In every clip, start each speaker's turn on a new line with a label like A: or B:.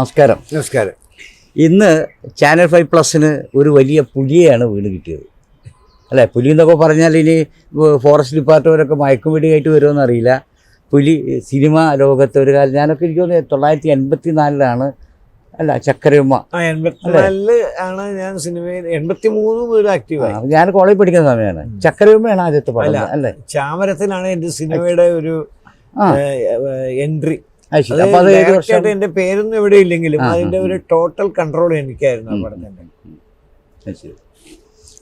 A: നമസ്കാരം.
B: നമസ്കാരം.
A: ഇന്ന് ചാനൽ ഫൈവ് പ്ലസിന് ഒരു വലിയ പുലിയാണ് വീണ് കിട്ടിയത്. അല്ലേ? പുലി എന്നൊക്കെ പറഞ്ഞാൽ ഇനി ഫോറസ്റ്റ് ഡിപ്പാർട്ട്മെന്റൊക്കെ മയക്കുപിടിയായിട്ട് വരുമെന്ന് അറിയില്ല. പുലി സിനിമ ലോകത്തെ ഒരു കാലം ഞാനൊക്കെ എനിക്ക് തോന്നുന്നു തൊള്ളായിരത്തി എൺപത്തി നാലിലാണ് അല്ല ചക്കരയുമ്മ.
B: എൺപത്തിനാലിൽ ആണ് ഞാൻ സിനിമയിൽ എൺപത്തി മൂന്ന് മുതൽ ആക്റ്റീവായി
A: ഞാൻ കോളേജ് പഠിക്കുന്ന സമയമാണ്. ചക്കരയുമ്മയാണ് ആദ്യത്തെ പടം
B: അല്ലേ? ചാമരത്തിലാണ് എന്റെ സിനിമയുടെ ഒരു എൻട്രി എന്റെ പേരൊന്നും ഇവിടെ ഇല്ലെങ്കിലും അതിന്റെ ഒരു ടോട്ടൽ കൺട്രോൾ എനിക്കായിരുന്നു ആ. പടത്തിന്റെ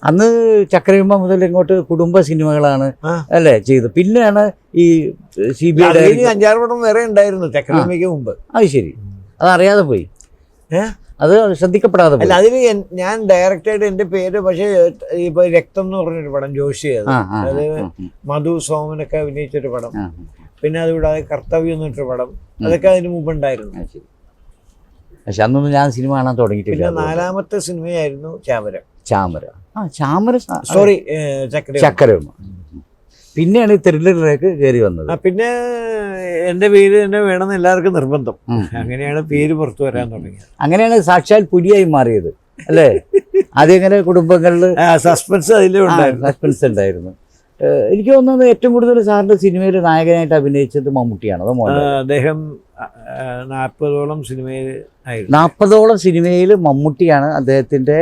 A: അന്ന് ചക്രവിമ മുതൽ ഇങ്ങോട്ട് കുടുംബ സിനിമകളാണ് അല്ലെ ചെയ്തത്. പിന്നെയാണ് ഈ സി ബി ഐ
B: അഞ്ചാറ് പടം വേറെ ഉണ്ടായിരുന്നു ചക്രവിമയ്ക്ക് മുമ്പ്.
A: അത് ശരി. അതറിയാതെ പോയി? അത് ശ്രദ്ധിക്കപ്പെടാതെ
B: അല്ല അതിന് ഞാൻ ഡയറക്റ്റായിട്ട് എന്റെ പേര് പക്ഷേ ഇപ്പൊ രക്തം എന്ന് പറഞ്ഞൊരു പടം ജോഷി അത് മധു സോമനൊക്കെ അഭിനയിച്ചൊരു പടം. പിന്നെ അതുകൂടാതെ കർത്തവ്യം എന്നിട്ട് പടം. അതൊക്കെ അതിന് മുമ്പ് ഉണ്ടായിരുന്നു
A: പക്ഷെ അന്നൊന്നും ഞാൻ സിനിമ കാണാൻ തുടങ്ങിയിട്ടില്ല.
B: പിന്നെ നാലാമത്തെ സിനിമയായിരുന്നു ചാമരം.
A: ചാമര. ആ ചാമര
B: സോറി ചക്ര
A: ചക്കരയുമ്മ പിന്നെയാണ് ഈ ത്രില്ലറിലേക്ക് കയറി വന്നത്.
B: പിന്നെ എന്റെ പേര് തന്നെ വേണമെന്ന് എല്ലാവർക്കും നിർബന്ധം. അങ്ങനെയാണ് പേര് പുറത്തു വരാൻ തുടങ്ങിയത്.
A: അങ്ങനെയാണ് സാക്ഷാൽ പുലിയായി മാറിയത്. അല്ലേ? അതെങ്ങനെ കുടുംബങ്ങളിൽ
B: സസ്പെൻസ് അതിലുണ്ടായിരുന്നു
A: സസ്പെൻസ് ഉണ്ടായിരുന്നു. എനിക്ക് തോന്നുന്നത് ഏറ്റവും കൂടുതൽ സാറിന്റെ സിനിമയിൽ നായകനായിട്ട് അഭിനയിച്ചത് മമ്മൂട്ടിയാണ് അതോ
B: അദ്ദേഹം നാൽപ്പതോളം സിനിമയിൽ ആയിരുന്നു.
A: നാൽപ്പതോളം സിനിമയിൽ മമ്മൂട്ടിയാണ് അദ്ദേഹത്തിന്റെ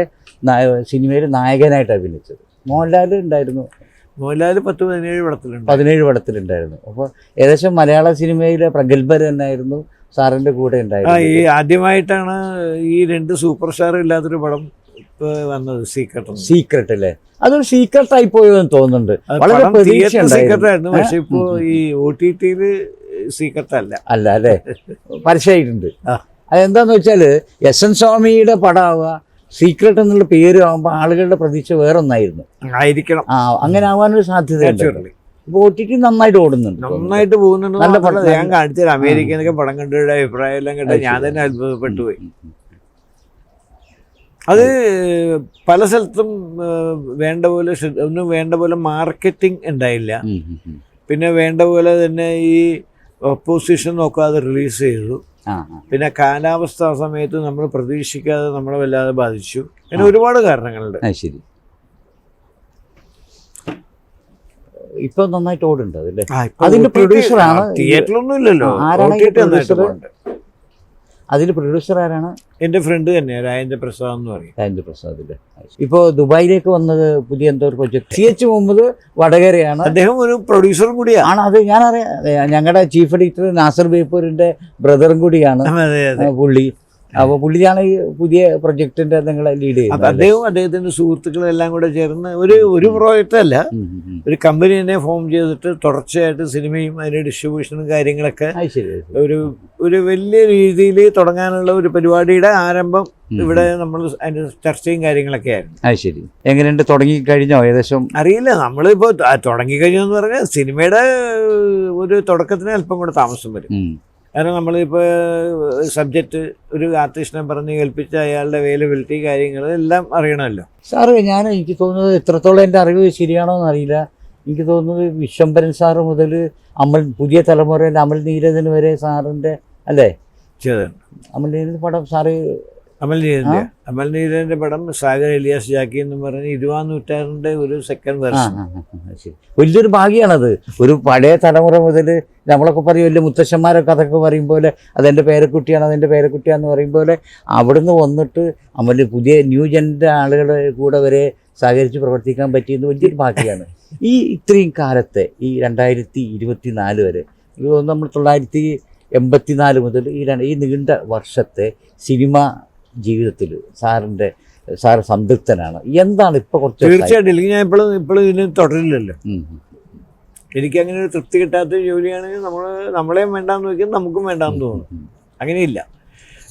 A: സിനിമയിൽ നായകനായിട്ട് അഭിനയിച്ചത്. മോഹൻലാൽ ഉണ്ടായിരുന്നു.
B: മോഹൻലാൽ പത്ത് പതിനേഴ് പടത്തിലുണ്ട്
A: പതിനേഴ് പടത്തിലുണ്ടായിരുന്നു. അപ്പോൾ ഏകദേശം മലയാള സിനിമയിലെ പ്രഗത്ഭർ തന്നെയായിരുന്നു സാറിന്റെ കൂടെ
B: ആ ഈ
A: ഉണ്ടായിരുന്നു
B: ആദ്യമായിട്ടാണ് ഈ രണ്ട് സൂപ്പർ സ്റ്റാർ ഇല്ലാത്തൊരു പടം സീക്രട്ട്
A: സീക്രട്ട് അല്ലേ അതൊരു സീക്രട്ട് ആയി പോയെന്ന് തോന്നുന്നുണ്ട് വളരെ
B: സീക്രട്ടായിരുന്നു പക്ഷെ ഇപ്പോ. ഈ ഒ ടി ടിയിൽ സീക്രട്ട് അല്ല
A: അല്ല അല്ലേ? പരസ്യമായിട്ടുണ്ട്. അതെന്താന്ന് വെച്ചാൽ എസ് എൻ സ്വാമിയുടെ പടമാവുക സീക്രട്ട് എന്നുള്ള പേര് ആകുമ്പോൾ ആളുകളുടെ പ്രതീക്ഷ വേറെ ഒന്നായിരുന്നു
B: ആയിരിക്കണം.
A: ആ അങ്ങനെ ആവാനൊരു സാധ്യതയുണ്ട്.
B: ഇപ്പൊ
A: ഇപ്പോൾ ഒ ടി ടി നന്നായിട്ട് ഓടുന്നുണ്ട്.
B: നന്നായിട്ട് പോകുന്നുണ്ട്
A: നല്ല പടം.
B: ഞാൻ കാണിച്ചത് അമേരിക്കന്നൊക്കെ പടം കണ്ടവരുടെ അഭിപ്രായം എല്ലാം കണ്ട് ഞാൻ തന്നെ അത്ഭുതപ്പെട്ടു പോയി. അത് പല സ്ഥലത്തും വേണ്ട പോലെ ഒന്നും വേണ്ട പോലെ മാർക്കറ്റിംഗ് ഉണ്ടായില്ല. പിന്നെ വേണ്ട പോലെ തന്നെ ഈ ഒപ്പോസിഷൻ നോക്കാതെ റിലീസ് ചെയ്തു. പിന്നെ കാലാവസ്ഥ സമയത്ത് നമ്മൾ പ്രതീക്ഷിക്കാതെ നമ്മളെ വല്ലാതെ ബാധിച്ചു. അങ്ങനെ ഒരുപാട് കാരണങ്ങളുണ്ട്.
A: ശരി. ഇപ്പൊ നന്നായിട്ട് ഓടുണ്ട് അതിന്റെ പ്രൊഡ്യൂസർ ആണ്
B: തിയേറ്ററിലൊന്നും ഇല്ലല്ലോ
A: ആരാണ് ഈ
B: OTT നന്നായിട്ട്
A: producer?
B: പോകുന്നുണ്ട്.
A: അതിൽ പ്രൊഡ്യൂസർ ആരാണ്?
B: എന്റെ ഫ്രണ്ട് തന്നെയാണ് രാജേന്ദ്ര പ്രസാദ് എന്ന് പറയും.
A: രാജേന്ദ്ര പ്രസാദിന്റെ. ഇപ്പോൾ ദുബായിലേക്ക് വന്നത് പുതിയ എന്തോ ഒരു പ്രൊജക്ട് സി എച്ച് മുഹമ്മദ് വടകരയാണ്.
B: അദ്ദേഹം ഒരു പ്രൊഡ്യൂസറും കൂടിയാണ്
A: ആണ് അത് ഞാനറിയാം. ഞങ്ങളുടെ ചീഫ് എഡിറ്റർ നാസർ ബേപ്പൂരിന്റെ ബ്രദറും കൂടിയാണ്. പുള്ളി. അപ്പോൾ പുള്ളിയാണ് ഈ പുതിയ പ്രൊജക്ടിന്റെ നിങ്ങളെ ലീഡ് ചെയ്യുന്നത്?
B: അദ്ദേഹവും അദ്ദേഹത്തിന്റെ സുഹൃത്തുക്കളും എല്ലാം കൂടെ ചേർന്ന് ഒരു ഒരു പ്രോജക്റ്റ് അല്ല. ഒരു കമ്പനി തന്നെ ഫോം ചെയ്തിട്ട് തുടർച്ചയായിട്ട് സിനിമയും അതിന്റെ ഡിസ്ട്രിബ്യൂഷനും കാര്യങ്ങളൊക്കെ ഒരു ഒരു വലിയ രീതിയിൽ തുടങ്ങാനുള്ള ഒരു പരിപാടിയുടെ ആരംഭം ഇവിടെ നമ്മൾ അതിന്റെ ചർച്ചയും കാര്യങ്ങളൊക്കെ ആയിരുന്നു.
A: അത് ശരി. എങ്ങനെയുണ്ട്? തുടങ്ങി കഴിഞ്ഞോ ഏകദേശം?
B: അറിയില്ല നമ്മളിപ്പോൾ തുടങ്ങിക്കഴിഞ്ഞു എന്ന് പറഞ്ഞാൽ സിനിമയുടെ ഒരു തുടക്കത്തിന് അല്പം കൂടെ താമസം വരും. കാരണം നമ്മളിപ്പോൾ സബ്ജക്റ്റ് ഒരു ആർട്ടിസ്റ്റിനെ പറഞ്ഞ് കേൾപ്പിച്ച് അയാളുടെ അവൈലബിലിറ്റി കാര്യങ്ങൾ എല്ലാം അറിയണമല്ലോ.
A: സാറ് ഞാൻ എനിക്ക് തോന്നുന്നത് എത്രത്തോളം എന്റെ അറിവ് ശരിയാണോ എന്നറിയില്ല. എനിക്ക് തോന്നുന്നത് വിശ്വംബരൻ സാറ് മുതൽ അമൽ പുതിയ തലമുറയിൽ അമൽ നീരജൻ വരെ സാറിന്റെ അല്ലേ?
B: ചെയ്തു
A: അമൽ നീരജൻ പടം സാറ്
B: അമൽ നീരന്റെ അമൽ നീരന്റെ പടം സാഗർ എലിയാസ് ജാക്കി എന്ന് പറഞ്ഞ് ഇരുപതാം നൂറ്റാണ്ടിന്റെ ഒരു സെക്കൻഡ് വെർഷൻ
A: വലിയൊരു ഭാഗ്യമാണത് ഒരു പഴയ തലമുറ മുതൽ നമ്മളൊക്കെ പറയും വലിയ മുത്തശ്ശന്മാരൊക്കെ അതൊക്കെ പറയും പോലെ അതെന്റെ പേരക്കുട്ടിയാണ് അതെന്റെ പേരക്കുട്ടിയാന്ന് പറയും പോലെ അവിടുന്ന് വന്നിട്ട് അമൽ പുതിയ ന്യൂ ജന്റെ ആളുകളെ കൂടെ വരെ സഹകരിച്ച് പ്രവർത്തിക്കാൻ പറ്റിയെന്ന് വലിയൊരു ഭാഗ്യമാണ് ഈ ഇത്രയും കാലത്തെ ഈ രണ്ടായിരത്തി ഇരുപത്തി നാല് വരെ ഇത് നമ്മൾ തൊള്ളായിരത്തി എൺപത്തി നാല് മുതൽ ഈ ഈ നീണ്ട വർഷത്തെ സിനിമ ജീവിതത്തിൽ സാറിന്റെ സാർ സംതൃപ്തനാണ്. എന്താണ് ഇപ്പോൾ കുറച്ച്?
B: തീർച്ചയായിട്ടും. ഇല്ലെങ്കിൽ ഞാൻ ഇപ്പോഴും ഇപ്പോഴും ഇതിന് തുടരില്ലല്ലോ. എനിക്ക് അങ്ങനെ ഒരു തൃപ്തി കിട്ടാത്ത ജോലിയാണെങ്കിൽ നമ്മൾ നമ്മളെയും വേണ്ടാന്ന് ചോദിക്കും നമുക്കും വേണ്ടാന്ന് തോന്നും.
A: അങ്ങനെ
B: അങ്ങനെയില്ല.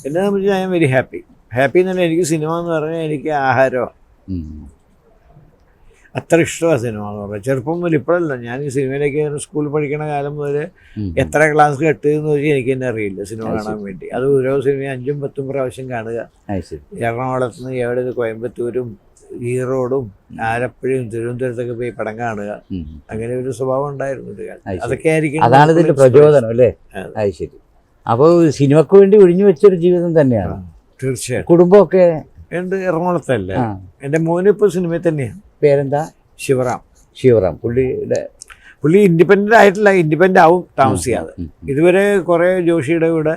B: എന്നെ സംബന്ധിച്ച് ഞാൻ വെരി ഹാപ്പി. ഹാപ്പി എന്ന് പറഞ്ഞാൽ എനിക്ക് സിനിമ എന്ന് പറഞ്ഞാൽ എനിക്ക് ആഹാരമാണ്. അത്ര ഇഷ്ടമാണ് സിനിമ എന്ന് പറഞ്ഞാൽ ചെറുപ്പം മുതൽ ഇപ്പോഴല്ല. ഞാൻ ഈ സിനിമയിലേക്ക് സ്കൂളിൽ പഠിക്കണ കാലം മുതൽ എത്ര ക്ലാസ് കെട്ട് എന്ന് വെച്ചാൽ എനിക്ക് തന്നെ അറിയില്ല സിനിമ കാണാൻ വേണ്ടി. അത് ഓരോ സിനിമയും അഞ്ചും പത്തും പ്രാവശ്യം കാണുക. എറണാകുളത്ത് നിന്ന് എവിടെ നിന്ന് കോയമ്പത്തൂരും ഈറോഡും ആലപ്പുഴയും തിരുവനന്തപുരത്തൊക്കെ പോയി പടം കാണുക. അങ്ങനെ ഒരു സ്വഭാവം ഉണ്ടായിരുന്നു. അതൊക്കെ ആയിരിക്കും
A: അതാണ് ഇതിന്റെ പ്രചോദനം അല്ലേ?
B: അതെ.
A: ശരി. അപ്പോൾ സിനിമക്ക് വേണ്ടി ഒഴിഞ്ഞു വെച്ചൊരു ജീവിതം തന്നെയാണ്.
B: തീർച്ചയായും
A: കുടുംബമൊക്കെ
B: എന്റെ എറണാകുളത്തല്ല. എന്റെ മോനിപ്പോൾ സിനിമയിൽ തന്നെയാണ്
A: പേരെന്താ?
B: ശിവറാം.
A: ശിവറാം. പുള്ളിയുടെ
B: പുള്ളി ഇൻഡിപെൻഡന്റ് ആയിട്ടില്ല ഇൻഡിപെൻഡന്റ് ആവും താമസിയാതെ.
A: ഉം,
B: ഇതുവരെ കുറേ ജോഷിയുടെ കൂടെ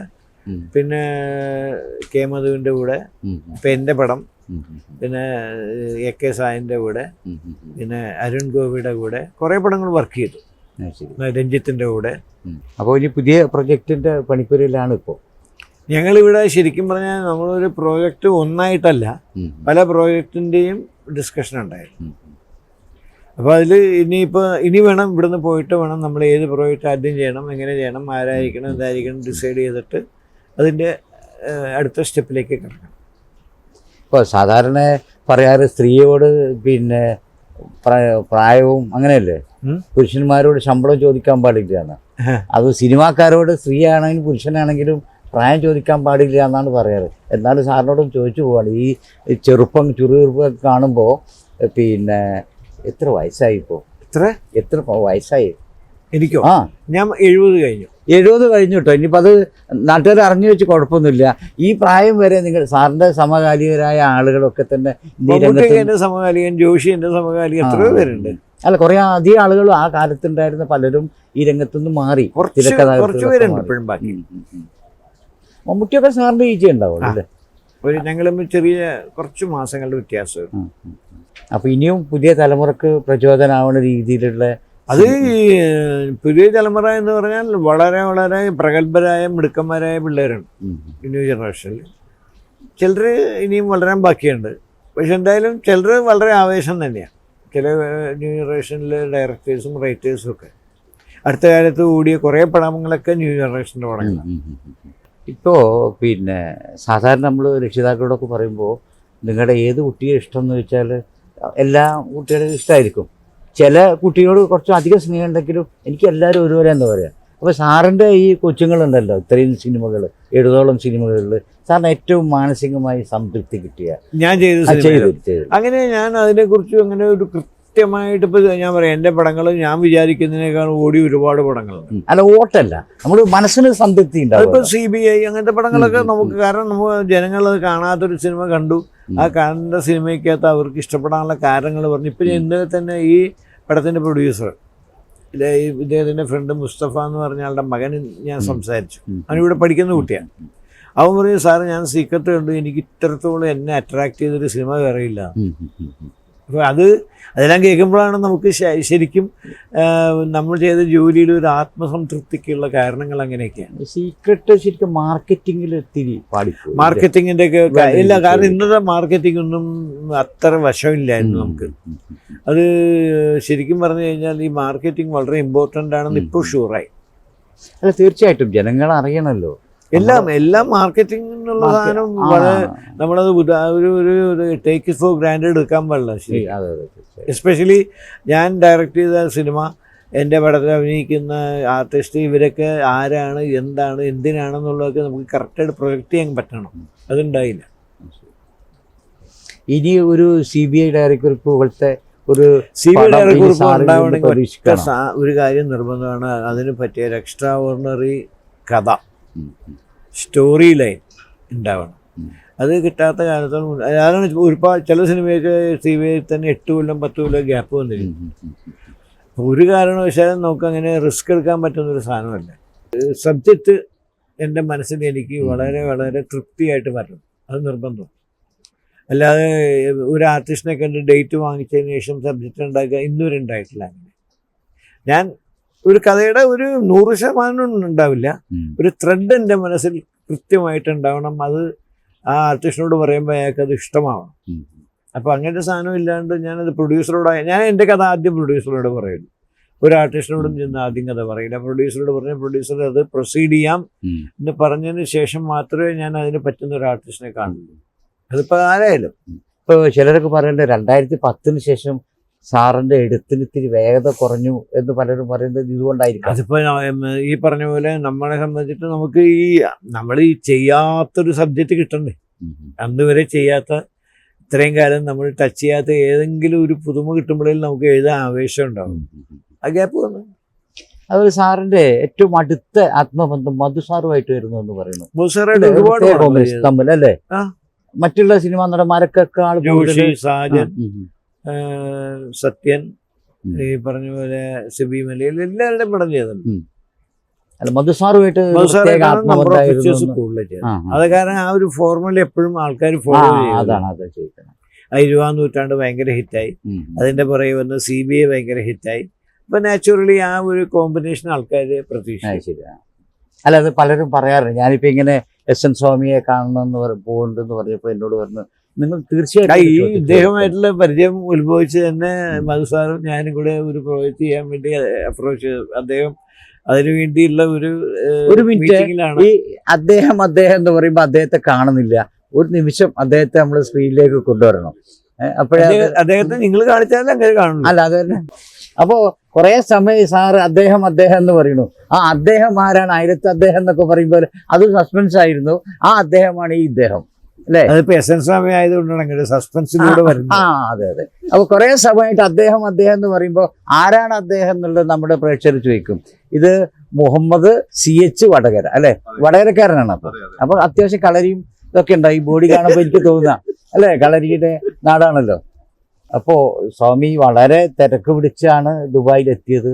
B: പിന്നെ കെ മധുവിന്റെ കൂടെ ഇപ്പം എന്റെ പടം പിന്നെ എ കെ സായന്റെ കൂടെ. പിന്നെ അരുൺ ഗോപിയുടെ കൂടെ കുറേ പടങ്ങൾ വർക്ക് ചെയ്തു. രഞ്ജിത്തിന്റെ കൂടെ.
A: അപ്പോൾ ഇനി പുതിയ പ്രൊജക്റ്റിന്റെ പണിപ്പുരയിലാണ് ഇപ്പോൾ
B: ഞങ്ങളിവിടെ ശരിക്കും പറഞ്ഞാൽ നമ്മളൊരു പ്രോജക്റ്റ് ഒന്നായിട്ടല്ല പല പ്രോജക്റ്റിന്റെയും ഡിസ്കഷൻ ഉണ്ടായിരുന്നു. അപ്പോൾ അതിൽ ഇനിയിപ്പോൾ ഇനി വേണം ഇവിടുന്ന് പോയിട്ട് വേണം നമ്മൾ ഏത് പ്രോജക്റ്റ് ആദ്യം ചെയ്യണം എങ്ങനെ ചെയ്യണം ആരായിരിക്കണം എന്തായിരിക്കണം ഡിസൈഡ് ചെയ്തിട്ട് അതിന്റെ അടുത്ത സ്റ്റെപ്പിലേക്ക് കിടക്കണം
A: ഇപ്പോൾ സാധാരണ പറയാറ് സ്ത്രീയോട് പിന്നെ പ്രായവും അങ്ങനെയല്ലേ. പുരുഷന്മാരോട് ശമ്പളം ചോദിക്കാൻ പാടില്ല അത് സിനിമാക്കാരോട് സ്ത്രീ ആണെങ്കിലും പുരുഷനാണെങ്കിലും പ്രായം ചോദിക്കാൻ പാടില്ല എന്നാണ് പറയാറ്. എന്നാലും സാറിനോടും ചോദിച്ചു പോവാണ്. ഈ ചെറുപ്പം ചുറുചെറുപ്പൊക്കെ കാണുമ്പോൾ പിന്നെ എത്ര വയസ്സായി ഇപ്പോൾ
B: എത്ര?
A: എത്ര വയസ്സായി?
B: എനിക്കോ?
A: ആ.
B: ഞാൻ എഴുപത് കഴിഞ്ഞു.
A: എഴുപത് കഴിഞ്ഞു കേട്ടോ ഇനിയിപ്പോൾ അത് നാട്ടുകാർ അറിഞ്ഞു വെച്ച് കുഴപ്പമൊന്നുമില്ല. ഈ പ്രായം വരെ നിങ്ങൾ സാറിന്റെ സമകാലികരായ ആളുകളൊക്കെ തന്നെ
B: എന്റെ സമകാലികൻ ജോഷി എന്റെ സമകാലികൻ എത്രയോ പേരുണ്ട്.
A: അല്ല കുറേ അധികം ആളുകൾ ആ കാലത്തുണ്ടായിരുന്ന പലരും ഈ രംഗത്തുനിന്ന് മാറി.
B: കുറച്ച് പേരുണ്ട്. ഇപ്പോഴും ബാക്കി.
A: മമ്മൂട്ടിയൊക്കെ സാറിന്റെ ഈച്ച ഉണ്ടാവും അല്ലേ?
B: ഒരു ഞങ്ങൾ ചെറിയ കുറച്ച് മാസങ്ങളുടെ വ്യത്യാസം.
A: അപ്പൊ ഇനിയും പുതിയ തലമുറയ്ക്ക് പ്രചോദനമാവുന്ന രീതിയിലുള്ള
B: അത് പുതിയ തലമുറ എന്ന് പറഞ്ഞാൽ വളരെ വളരെ പ്രഗത്ഭരായ മിടുക്കന്മാരായ
A: പിള്ളേരുണ്ട്
B: ന്യൂ ജനറേഷനിൽ. ചിലർ ഇനിയും വളരാൻ ബാക്കിയുണ്ട്. പക്ഷെ എന്തായാലും ചിലർ വളരെ ആവേശം തന്നെയാണ്. ചില ന്യൂ ജനറേഷനിലെ ഡയറക്ടേഴ്സും റൈറ്റേഴ്സും ഒക്കെ. അടുത്ത കാലത്ത് കൂടിയ കുറേ പടങ്ങളൊക്കെ ന്യൂ
A: ജനറേഷന്റെ
B: പടങ്ങളാണ്
A: ഉം. പിന്നെ സാധാരണ നമ്മൾ രക്ഷിതാക്കളോടൊക്കെ പറയുമ്പോൾ നിങ്ങളുടെ ഏത് കുട്ടിയെ ഇഷ്ടം എന്ന് വെച്ചാൽ എല്ലാ കുട്ടികളും ഇഷ്ടമായിരിക്കും ചില കുട്ടിയോട് കുറച്ച് അധികം സ്നേഹം ഉണ്ടെങ്കിലും എനിക്ക് എല്ലാവരും ഒരുപോലെ എന്താ പറയുക അപ്പോൾ സാറിന്റെ ഈ കൊച്ചുങ്ങളുണ്ടല്ലോ ഇത്രയും സിനിമകൾ എഴുതോളം സിനിമകളിൽ സാറിന് ഏറ്റവും മാനസികമായി സംതൃപ്തി കിട്ടിയ
B: ഞാൻ ചെയ്തു അങ്ങനെ ഞാൻ അതിനെക്കുറിച്ച് അങ്ങനെ ഒരു കൃത്യമായിട്ട് ഇപ്പോൾ ഞാൻ പറയാം എന്റെ പടങ്ങൾ ഞാൻ വിചാരിക്കുന്നതിനേക്കാൾ ഓടി ഒരുപാട് പടങ്ങളുണ്ട്.
A: അല്ല ഓട്ടല്ല. നമ്മുടെ മനസ്സിന് സംതൃപ്തി
B: അതിപ്പോൾ
A: ഉണ്ടാവും
B: സി ബി ഐ അങ്ങനത്തെ പടങ്ങളൊക്കെ നമുക്ക് കാരണം നമുക്ക് ജനങ്ങൾ അത് കാണാത്തൊരു സിനിമ കണ്ടു. ആ കണ്ട സിനിമയ്ക്കകത്ത് അവർക്ക് ഇഷ്ടപ്പെടാനുള്ള കാരണങ്ങൾ പറഞ്ഞു. ഇപ്പം ഇന്നലെ തന്നെ ഈ പടത്തിന്റെ പ്രൊഡ്യൂസർ ഇല്ലേ ഈ ഇദ്ദേഹത്തിന്റെ ഫ്രണ്ട് മുസ്തഫ എന്ന് പറഞ്ഞ ആളുടെ മകൻ ഞാൻ സംസാരിച്ചു.
A: അവൻ
B: അവനിവിടെ പഠിക്കുന്ന കുട്ടിയാണ്. അവൻ പറയും സാറ് ഞാൻ സീക്രട്ട് കണ്ടു. എനിക്ക് ഇത്രത്തോളം എന്നെ അട്രാക്ട് ചെയ്തൊരു സിനിമ വേറെ ഇല്ല
A: ഉം, ഉം, ഉം, ഉം.
B: അപ്പോൾ അത് അതെല്ലാം കേൾക്കുമ്പോഴാണ് നമുക്ക് ശരിക്കും നമ്മൾ ചെയ്ത ജോലിയിൽ ഒരു ആത്മസംതൃപ്തിക്കുള്ള കാരണങ്ങൾ അങ്ങനെയൊക്കെയാണ്.
A: സീക്രട്ട് ശരിക്കും മാർക്കറ്റിങ്ങിൽ ഒത്തിരി പാടിപ്പോയി.
B: മാർക്കറ്റിങ്ങിന്റെ ഒക്കെ ഇല്ല കാരണം ഇന്നത്തെ മാർക്കറ്റിംഗ് ഒന്നും അത്ര വശമില്ലായിരുന്നു നമുക്ക്. അത് ശരിക്കും പറഞ്ഞു കഴിഞ്ഞാൽ ഈ മാർക്കറ്റിംഗ് വളരെ ഇമ്പോർട്ടന്റ് ആണെന്ന് ഇപ്പോൾ ഷുവറായി
A: അല്ല തീർച്ചയായിട്ടും ജനങ്ങൾ അറിയണല്ലോ.
B: എല്ലാം എല്ലാം മാർക്കറ്റിംഗ് എന്നുള്ള സാധനം വളരെ നമ്മളത് ഒരു ഒരു ടേക്ക് ഫോർ ഗ്രാൻഡഡ് എടുക്കാൻ പാടില്ല ശരി. എസ്പെഷ്യലി ഞാൻ ഡയറക്റ്റ് ചെയ്ത സിനിമ എന്റെ പടത്തിൽ അഭിനയിക്കുന്ന ആർട്ടിസ്റ്റ് ഇവരൊക്കെ ആരാണ് എന്താണ് എന്തിനാണെന്നുള്ളതൊക്കെ നമുക്ക് കറക്റ്റായിട്ട് പ്രൊജക്റ്റ് ചെയ്യാൻ പറ്റണം. അതുണ്ടായില്ല.
A: ഇനി ഒരു സി ബി ഐ ഡയറക്ടർ പോലത്തെ ഒരു
B: സി ബി
A: ഐ
B: ഉണ്ടാവണമെങ്കിൽ. സാ- ഒരു കാര്യം നിർബന്ധമാണ്. അതിന് പറ്റിയ ഒരു എക്സ്ട്രാ ഓർഡിനറി കഥ. സ്റ്റോറി ലൈൻ ഉണ്ടാവണം. അത് കിട്ടാത്ത കാലത്തോളം അതാണ് ഒരുപാട് ചില സിനിമയൊക്കെ ടി ബി തന്നെ എട്ട് കൊല്ലം പത്ത് കൊല്ലം ഗ്യാപ്പ് വന്നിരിക്കും. ഒരു കാരണവശാലും നമുക്ക് അങ്ങനെ റിസ്ക് എടുക്കാൻ പറ്റുന്ന ഒരു സാധനമല്ല. സബ്ജക്റ്റ് എന്റെ മനസ്സിൽ എനിക്ക് വളരെ വളരെ തൃപ്തിയായിട്ട് വരണം. അത് നിർബന്ധം അല്ലാതെ ഒരു ആർട്ടിസ്റ്റിനെ കണ്ട് ഡേറ്റ് വാങ്ങിച്ചതിന് ശേഷം സബ്ജക്റ്റ് ഉണ്ടാക്കുക ഇന്നുവരെ ഉണ്ടായിട്ടില്ല അങ്ങനെ. ഞാൻ ഒരു കഥയുടെ ഒരു നൂറ് ശതമാനം ഉണ്ടാവില്ല. ഒരു ത്രെഡ് എന്റെ മനസ്സിൽ കൃത്യമായിട്ട് ഉണ്ടാവണം. അത് ആ ആർട്ടിസ്റ്റിനോട് പറയുമ്പോൾ അയാൾക്ക് അത് ഇഷ്ടമാവണം. അപ്പോൾ അങ്ങനത്തെ സാധനം ഇല്ലാണ്ട് ഞാനത് പ്രൊഡ്യൂസറോട് ഞാൻ എന്റെ കഥ ആദ്യം പ്രൊഡ്യൂസറോട് പറയുന്നു. ഒരു ആർട്ടിസ്റ്റിനോടും ചെന്ന് ആദ്യം കഥ പറയില്ല പ്രൊഡ്യൂസറോട് പറഞ്ഞ പ്രൊഡ്യൂസർ അത് പ്രൊസീഡ് ചെയ്യാം. എന്ന് പറഞ്ഞതിന് ശേഷം മാത്രമേ ഞാൻ അതിന് പറ്റുന്ന ഒരു ആർട്ടിസ്റ്റിനെ കാണുള്ളൂ. അതിപ്പോൾ ആരായാലും.
A: ഇപ്പോൾ ചിലരൊക്കെ പറയേണ്ടത് രണ്ടായിരത്തി പത്തിന് ശേഷം സാറിന്റെ എഴുത്തിന് ഇത്തിരി വേഗത കുറഞ്ഞു എന്ന് പലരും പറയുന്നത് ഇതുകൊണ്ടായിരിക്കും.
B: അതിപ്പോൾ ഈ പറഞ്ഞ പോലെ നമ്മളെ സംബന്ധിച്ചിട്ട് നമുക്ക് ഈ നമ്മൾ ഈ ചെയ്യാത്തൊരു സബ്ജക്റ്റ് കിട്ടണ്ടേ?
A: അന്നുവരെ ഉം.
B: അന്ന് വരെ ചെയ്യാത്ത ഇത്രയും കാലം നമ്മൾ ടച്ച് ചെയ്യാത്ത ഏതെങ്കിലും ഒരു പുതുമ കിട്ടുമ്പോഴേ നമുക്ക് എഴുതാൻ ആവേശം ഉണ്ടാവും. ആ ഗ്യാപ്പ് വന്നു.
A: അതുപോലെ സാറിന്റെ ഏറ്റവും അടുത്ത ആത്മബന്ധം മധു സാറുമായിട്ട് വരുന്നു എന്ന് പറയുന്നു
B: മുസറായിട്ട്
A: അല്ലേ? മറ്റുള്ള സിനിമാ നടന്മാരൊക്കെ ആൾ
B: സത്യൻ. ഈ പറഞ്ഞ പോലെ സിബി മലയിൽ എല്ലാവരുടെയും പടം ചെയ്തിട്ടുണ്ട്.
A: അല്ല മധു സാറുമായിട്ട് ഒരു പ്രത്യേക
B: മധുസാറായിട്ടാണ് നമ്പർ ഓഫ്
A: ആത്മബന്ധമായിരുന്നു
B: പിക്ചേഴ്സ്
A: എന്ന്.
B: കൂടുതൽ ചെയ്തത്
A: ആ, ആ.
B: അത് കാരണം ആ ഒരു ഫോർമുല എപ്പോഴും ആൾക്കാർ ഫോളോ ചെയ്യും ഇരുപതാം നൂറ്റാണ്ട് ഭയങ്കര ഹിറ്റായി. അതിന്റെ പുറകെ വന്ന് സി ബി ഐ ഭയങ്കര ഹിറ്റായി. അപ്പൊ നാച്ചുറലി ആ ഒരു കോമ്പിനേഷൻ ആൾക്കാർ
A: പ്രതീക്ഷിച്ചു. അല്ല അത് പലരും പറയാറുണ്ട്. ഞാനിപ്പോ ഇങ്ങനെ എസ് എൻ സ്വാമിയെ കാണണമെന്ന് പോകുന്നുണ്ടെന്ന് പറഞ്ഞപ്പോ എന്നോട് പറഞ്ഞു നിങ്ങൾ തീർച്ചയായിട്ടും
B: ഈ. ഇദ്ദേഹമായിട്ടുള്ള പരിചയം ഉത്ഭവിച്ച് തന്നെ മധുസാറും ഞാനും കൂടെ ഒരു പ്രോജക്റ്റ് ചെയ്യാൻ വേണ്ടി അപ്രോച്ച് ചെയ്തു. അദ്ദേഹം അതിനു വേണ്ടിയുള്ള ഒരു
A: ഒരു മിനിറ്റ്. ഈ അദ്ദേഹം അദ്ദേഹം എന്ന് പറയുമ്പോൾ അദ്ദേഹത്തെ കാണുന്നില്ല. ഒരു നിമിഷം അദ്ദേഹത്തെ നമ്മൾ സ്ക്രീനിലേക്ക് കൊണ്ടുവരണം. അപ്പോഴേ
B: അദ്ദേഹത്തെ നിങ്ങൾ കാണിച്ചാലും അങ്ങനെ കാണുന്നു.
A: അല്ല അത് തന്നെ. അപ്പോ കുറെ സമയം സാറ് അദ്ദേഹം അദ്ദേഹം എന്ന് പറയുന്നു. ആ അദ്ദേഹം ആരാണ്? ആയിരത്തി അദ്ദേഹം എന്നൊക്കെ പറയുമ്പോൾ അത് സസ്പെൻസ് ആയിരുന്നു. ആ അദ്ദേഹമാണ് ഈ ഇദ്ദേഹം. അല്ലേ?
B: അതിപ്പോ എസ് എൻ സ്വാമി ആയതുകൊണ്ടാണ് സസ്പെൻസിലൂടെ വരുന്നത്.
A: ആ അതെ അതെ. അപ്പൊ കുറെ സമയമായിട്ട് അദ്ദേഹം അദ്ദേഹം എന്ന് പറയുമ്പോൾ ആരാണ് അദ്ദേഹം എന്നുള്ളത് നമ്മുടെ പ്രേക്ഷകർ ചോദിക്കും. ഇത് മുഹമ്മദ് സി എച്ച് വടകര അല്ലെ? വടകരക്കാരനാണ് അപ്പൊ. അപ്പൊ അത്യാവശ്യം കളരിയും ഇതൊക്കെ ഉണ്ടാവും ഈ ബോഡി കാണുമ്പോൾ എനിക്ക് തോന്നുക അല്ലെ? കളരിയുടെ നാടാണല്ലോ. അപ്പോ സ്വാമി വളരെ തിരക്ക് പിടിച്ചാണ് ദുബായിൽ എത്തിയത്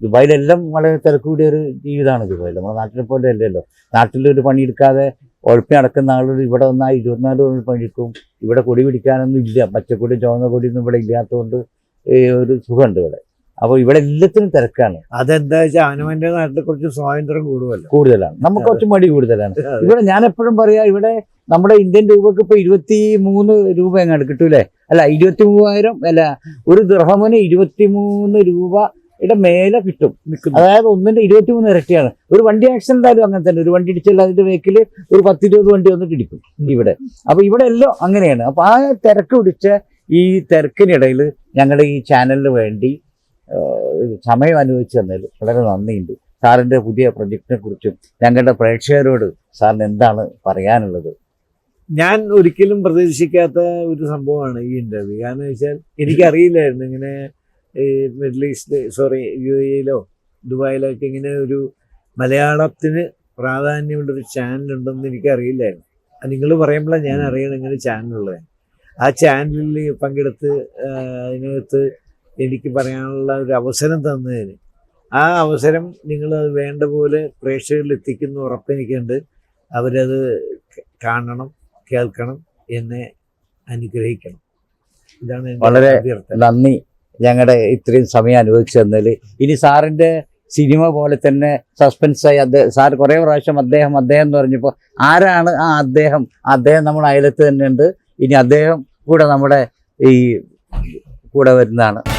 A: ദുബായിലെല്ലാം വളരെ തിരക്ക് കൂടിയ ഒരു ജീവിതമാണ് ദുബായിൽ നമ്മുടെ നാട്ടിലെ പോലെ അല്ലല്ലോ. നാട്ടിലൊരു പണിയെടുക്കാതെ ഉഴപ്പി നടക്കുന്ന ആളുകൾ ഇവിടെ വന്നാൽ ഇരുപത്തിനാല് മണി പണിക്കും ഇവിടെ കൊടി പിടിക്കാനൊന്നും ഇല്ല. പച്ചക്കൊടി ചുവന്ന കൊടിയൊന്നും ഇവിടെ ഇല്ലാത്തതുകൊണ്ട് ഈ ഒരു സുഖമുണ്ട് ഇവിടെ. അപ്പോൾ ഇവിടെ എല്ലാത്തിനും തിരക്കാണ്.
B: അതെന്താ വെച്ചാൽ അവനവന്റെ നാട്ടിൽ കുറച്ച് സ്വാതന്ത്ര്യം കൂടുതലാണ്
A: കൂടുതലാണ്. നമുക്ക് കുറച്ച് മടി കൂടുതലാണ്. ഇവിടെ ഞാൻ എപ്പോഴും പറയാ ഇവിടെ നമ്മുടെ ഇന്ത്യൻ രൂപക്ക് ഇപ്പൊ ഇരുപത്തി മൂന്ന് രൂപ എങ്ങാണ്ട് കിട്ടൂലേ? അല്ല ഇരുപത്തി മൂവായിരം അല്ല ഒരു ദൃഹമന് ഇരുപത്തി മൂന്ന് രൂപയുടെ മേലെ കിട്ടും അതായത് ഒന്നിന്റെ ഇരുപത്തി മൂന്ന് ഇരട്ടിയാണ്. ഒരു വണ്ടി ആക്സിഡന്റ് ആയാലും അങ്ങനെ തന്നെ. ഒരു വണ്ടി ഇടിച്ചാൽ അതിന്റെ ബേക്കിൽ ഒരു പത്തിരുപത് വണ്ടി വന്നിട്ട് ഇടിക്കും ഇവിടെ. അപ്പൊ ഇവിടെ എല്ലാം അങ്ങനെയാണ്. അപ്പൊ ആ തിരക്ക് പിടിച്ച ഈ തിരക്കിനിടയിൽ ഞങ്ങളുടെ ഈ ചാനലിന് വേണ്ടി സമയം അനുവദിച്ചു തന്നതിൽ വളരെ നന്ദിയുണ്ട്. സാറിന്റെ പുതിയ പ്രൊജക്റ്റിനെ കുറിച്ചും ഞങ്ങളുടെ പ്രേക്ഷകരോട് സാറിന് എന്താണ് പറയാനുള്ളത്?
B: ഞാൻ ഒരിക്കലും പ്രതീക്ഷിക്കാത്ത ഒരു സംഭവമാണ് ഈ ഇന്റർവ്യൂ കാരണം വെച്ചാൽ എനിക്കറിയില്ലായിരുന്നു ഇങ്ങനെ ഈ മിഡിൽ ഈസ്റ്റ് സോറി യു എയിലോ ദുബായിലോ ഒക്കെ ഇങ്ങനെ ഒരു മലയാളത്തിന് പ്രാധാന്യമുള്ളൊരു ചാനൽ ഉണ്ടെന്ന് എനിക്കറിയില്ലായിരുന്നു നിങ്ങൾ പറയുമ്പോഴാണ് ഞാൻ അറിയണം ഇങ്ങനെ ചാനലുള്ളത്. ആ ചാനലിൽ പങ്കെടുത്ത് അതിനകത്ത് എനിക്ക് പറയാനുള്ള ഒരു അവസരം തന്നതിന്. ആ അവസരം നിങ്ങൾ അത് വേണ്ട പോലെ പ്രേക്ഷകരിൽ എത്തിക്കുന്ന ഉറപ്പെനിക്കുണ്ട് അവരത് കാണണം കേൾക്കണം എന്നെ അനുഗ്രഹിക്കണം. ഇതാണ്
A: വളരെ നന്ദി. ഞങ്ങളുടെ ഇത്രയും സമയം അനുവദിച്ചു തന്നതിൽ ഇനി സാറിന്റെ സിനിമ പോലെ തന്നെ സസ്പെൻസായി അദ്ദേഹം സാർ കുറേ പ്രാവശ്യം അദ്ദേഹം അദ്ദേഹം എന്ന് പറഞ്ഞപ്പോൾ ആരാണ് ആ അദ്ദേഹം? അദ്ദേഹം നമ്മുടെ അയലത്ത് തന്നെയുണ്ട്. ഇനി അദ്ദേഹം കൂടെ നമ്മുടെ ഈ കൂടെ വരുന്നതാണ്.